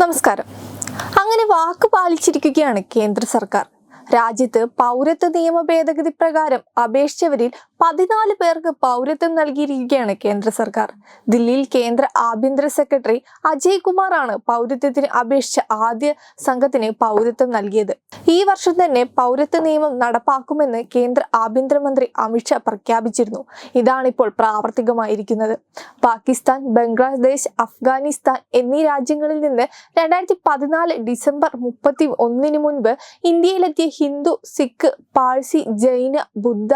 നമസ്കാരം. അങ്ങനെ വാക്ക് പാലിച്ചിരിക്കുകയാണ് കേന്ദ്ര സർക്കാർ. രാജ്യത്ത് പൗരത്വ നിയമ ഭേദഗതി പ്രകാരം അപേക്ഷിച്ചവരിൽ പതിനാല് പേർക്ക് പൗരത്വം നൽകിയിരിക്കുകയാണ് കേന്ദ്ര സർക്കാർ. ദില്ലിയിൽ കേന്ദ്ര ആഭ്യന്തര സെക്രട്ടറി അജയ് കുമാറാണ് പൗരത്വത്തിന് അപേക്ഷിച്ച ആദ്യ സംഘത്തിന് പൗരത്വം നൽകിയത്. ഈ വർഷം തന്നെ പൗരത്വ നിയമം നടപ്പാക്കുമെന്ന് കേന്ദ്ര ആഭ്യന്തരമന്ത്രി അമിത്ഷാ പ്രഖ്യാപിച്ചിരുന്നു. ഇതാണിപ്പോൾ പ്രാവർത്തികമായിരിക്കുന്നത്. പാകിസ്ഥാൻ ബംഗ്ലാദേശ് അഫ്ഗാനിസ്ഥാൻ എന്നീ രാജ്യങ്ങളിൽ നിന്ന് രണ്ടായിരത്തി പതിനാല് ഡിസംബർ മുപ്പത്തി ഒന്നിന് മുൻപ് ഇന്ത്യയിലെത്തിയ ഹിന്ദു സിഖ് പാഴ്സി ജൈന ബുദ്ധ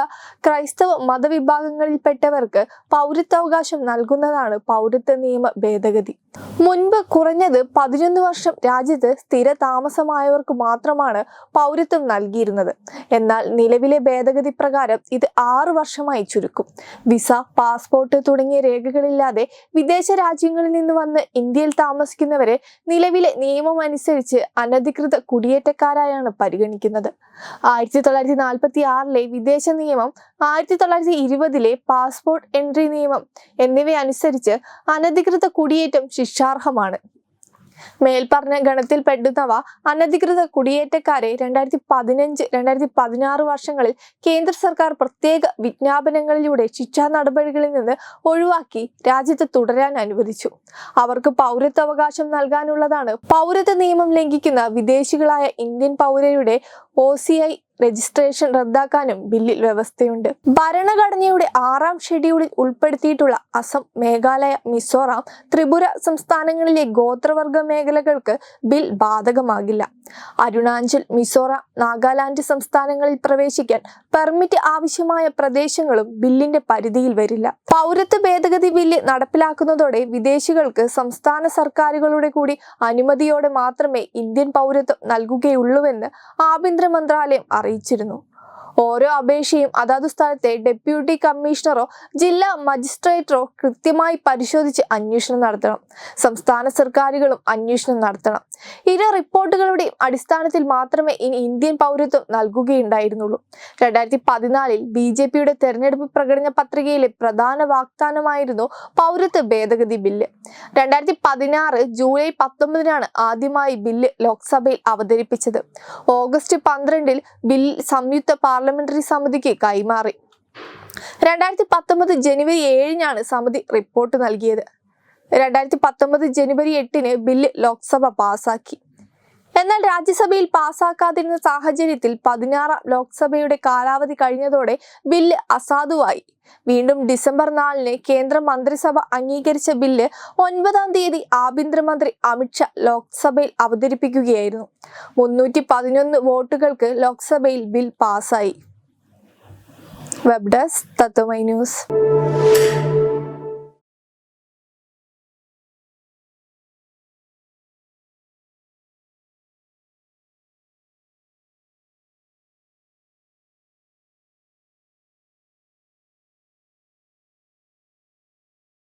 ക്രൈസ്തവ മതവിഭാഗങ്ങളിൽപ്പെട്ടവർക്ക് പൗരത്വാവകാശം നൽകുന്നതാണ് പൗരത്വ നിയമ ഭേദഗതി. മുൻപ് കുറഞ്ഞത് പതിനൊന്ന് വർഷം രാജ്യത്ത് സ്ഥിര താമസമായവർക്ക് മാത്രമാണ് പൗരത്വം നൽകിയിരുന്നത്. എന്നാൽ നിലവിലെ ഭേദഗതി പ്രകാരം ഇത് ആറ് വർഷമായി ചുരുക്കും. വിസ പാസ്പോർട്ട് തുടങ്ങിയ രേഖകളില്ലാതെ വിദേശ രാജ്യങ്ങളിൽ നിന്ന് വന്ന് ഇന്ത്യയിൽ താമസിക്കുന്നവരെ നിലവിലെ നിയമം അനുസരിച്ച് അനധികൃത കുടിയേറ്റക്കാരായാണ് പരിഗണിക്കുന്നത്. ആയിരത്തി തൊള്ളായിരത്തി നാൽപ്പത്തി ആറിലെ വിദേശ നിയമം ആയിരത്തി തൊള്ളായിരത്തി ഇരുപതിലെ പാസ്പോർട്ട് എൻട്രി നിയമം എന്നിവയനുസരിച്ച് അനധികൃത കുടിയേറ്റം ശിക്ഷാർഹമാണ്. മേൽപ്പറഞ്ഞ ഗണത്തിൽപ്പെടുന്നവ അനധികൃത കുടിയേറ്റക്കാരെ രണ്ടായിരത്തി പതിനഞ്ച് രണ്ടായിരത്തി പതിനാറ് വർഷങ്ങളിൽ കേന്ദ്ര സർക്കാർ പ്രത്യേക വിജ്ഞാപനങ്ങളിലൂടെ ശിക്ഷാ നടപടികളിൽ നിന്ന് ഒഴിവാക്കി രാജ്യത്ത് തുടരാൻ അനുവദിച്ചു. അവർക്ക് പൗരത്വാവകാശം നൽകാനുള്ളതാണ് പൗരത്വ നിയമം ലംഘിക്കുന്ന വിദേശികളായ ഇന്ത്യൻ പൗരരുടെ ഒ സി ഐ രജിസ്ട്രേഷൻ റദ്ദാക്കാനും ബില്ലിൽ വ്യവസ്ഥയുണ്ട്. ഭരണഘടനയുടെ ആറാം ഷെഡ്യൂളിൽ ഉൾപ്പെടുത്തിയിട്ടുള്ള അസം മേഘാലയ മിസോറാം ത്രിപുര സംസ്ഥാനങ്ങളിലെ ഗോത്രവർഗ മേഖലകൾക്ക് ബിൽ ബാധകമാകില്ല. അരുണാചൽ മിസോറാം നാഗാലാൻഡ് സംസ്ഥാനങ്ങളിൽ പ്രവേശിക്കാൻ പെർമിറ്റ് ആവശ്യമായ പ്രദേശങ്ങളും ബില്ലിന്റെ പരിധിയിൽ വരില്ല. പൗരത്വ ഭേദഗതി ബില്ല് നടപ്പിലാക്കുന്നതോടെ വിദേശികൾക്ക് സംസ്ഥാന സർക്കാരുകളുടെ കൂടി അനുമതിയോടെ മാത്രമേ ഇന്ത്യൻ പൗരത്വം നൽകുകയുള്ളൂവെന്ന് ആഭ്യന്തര മന്ത്രാലയം അറിയിച്ചിരുന്നു. ഓരോ അപേക്ഷയും അതാതു സ്ഥലത്തെ ഡെപ്യൂട്ടി കമ്മീഷണറോ ജില്ലാ മജിസ്ട്രേറ്ററോ കൃത്യമായി പരിശോധിച്ച് അന്വേഷണം നടത്തണം. സംസ്ഥാന സർക്കാരുകളും അന്വേഷണം നടത്തണം. ഇരു റിപ്പോർട്ടുകളുടെയും അടിസ്ഥാനത്തിൽ മാത്രമേ ഇനി ഇന്ത്യൻ പൗരത്വം നൽകുകയുണ്ടായിരുന്നുള്ളൂ. രണ്ടായിരത്തി പതിനാലിൽ ബി ജെ പിയുടെ തെരഞ്ഞെടുപ്പ് പ്രകടന പത്രികയിലെ പ്രധാന വാഗ്ദാനമായിരുന്നു പൗരത്വ ഭേദഗതി ബില്ല്. രണ്ടായിരത്തി പതിനാറ് ജൂലൈ പത്തൊമ്പതിനാണ് ആദ്യമായി ബില്ല് ലോക്സഭയിൽ അവതരിപ്പിച്ചത്. ഓഗസ്റ്റ് പന്ത്രണ്ടിൽ ബിൽ സംയുക്ത പാർലമെന്ററി സമിതിക്ക് കൈമാറി. രണ്ടായിരത്തി പത്തൊമ്പത് ജനുവരി ഏഴിനാണ് സമിതി റിപ്പോർട്ട് നൽകിയത്. രണ്ടായിരത്തി പത്തൊമ്പത് ജനുവരി എട്ടിന് ബില്ല് ലോക്സഭ പാസാക്കി. എന്നാൽ രാജ്യസഭയിൽ പാസാക്കാതിരുന്ന സാഹചര്യത്തിൽ പതിനാറാം ലോക്സഭയുടെ കാലാവധി കഴിഞ്ഞതോടെ ബില്ല് അസാധുവായി. വീണ്ടും ഡിസംബർ നാലിന് കേന്ദ്ര മന്ത്രിസഭ അംഗീകരിച്ച ബില്ല് ഒൻപതാം തീയതി ആഭ്യന്തരമന്ത്രി അമിത്ഷാ ലോക്സഭയിൽ അവതരിപ്പിക്കുകയായിരുന്നു. മുന്നൂറ്റി പതിനൊന്ന് വോട്ടുകൾക്ക് ലോക്സഭയിൽ bill പാസായി. Web desk Tatwamayi news.